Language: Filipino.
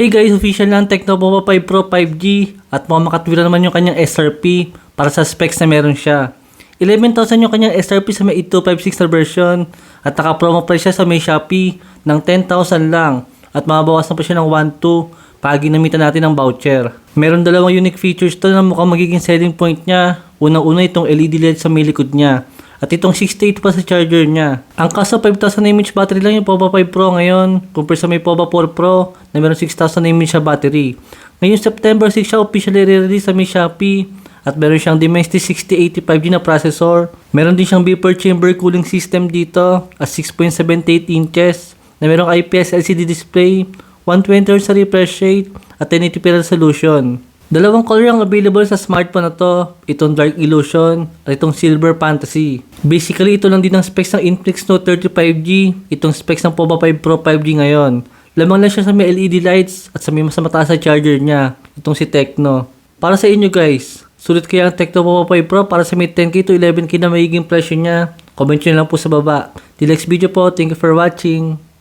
Hey guys, official na ang Tecno Pova 5 Pro 5G at mukhang makatwira naman yung kanyang SRP para sa specs na meron siya. 11,000 yung kanyang SRP sa may 8256 na version at naka-promo price siya sa may Shopee ng 10,000 lang at mababawasan pa siya ng 1,2 pag ginamitan natin ng voucher. Meron dalawang unique features to na mukhang magiging selling point niya. Unang-una itong LED LED sa may likod niya. At itong 68 pa sa charger niya. Ang kaso 5,000 mAh battery lang yung POVA 5 Pro ngayon compare sa may POVA 4 Pro na meron 6,000 mAh battery. Ngayon September 6 siya officially re-release sa may Shopee at meron siyang Dimensity 6085G na processor. Meron din siyang vapor chamber cooling system dito at 6.78 inches na merong IPS LCD display, 120 Hz sa refresh rate at 1080p resolution. Dalawang color ang available sa smartphone na to, itong Dark Illusion at itong Silver Fantasy. Basically, ito lang din ang specs ng Infinix Note 35G, itong specs ng POVA 5 Pro 5G ngayon. Lamang lang siya sa may LED lights at sa may mas mataas na charger niya, itong si Tecno. Para sa inyo guys, sulit kaya ang Tecno POVA 5 Pro para sa may 10k to 11k na magiging presyo niya? Comment nyo lang po sa baba. Till next video po, thank you for watching.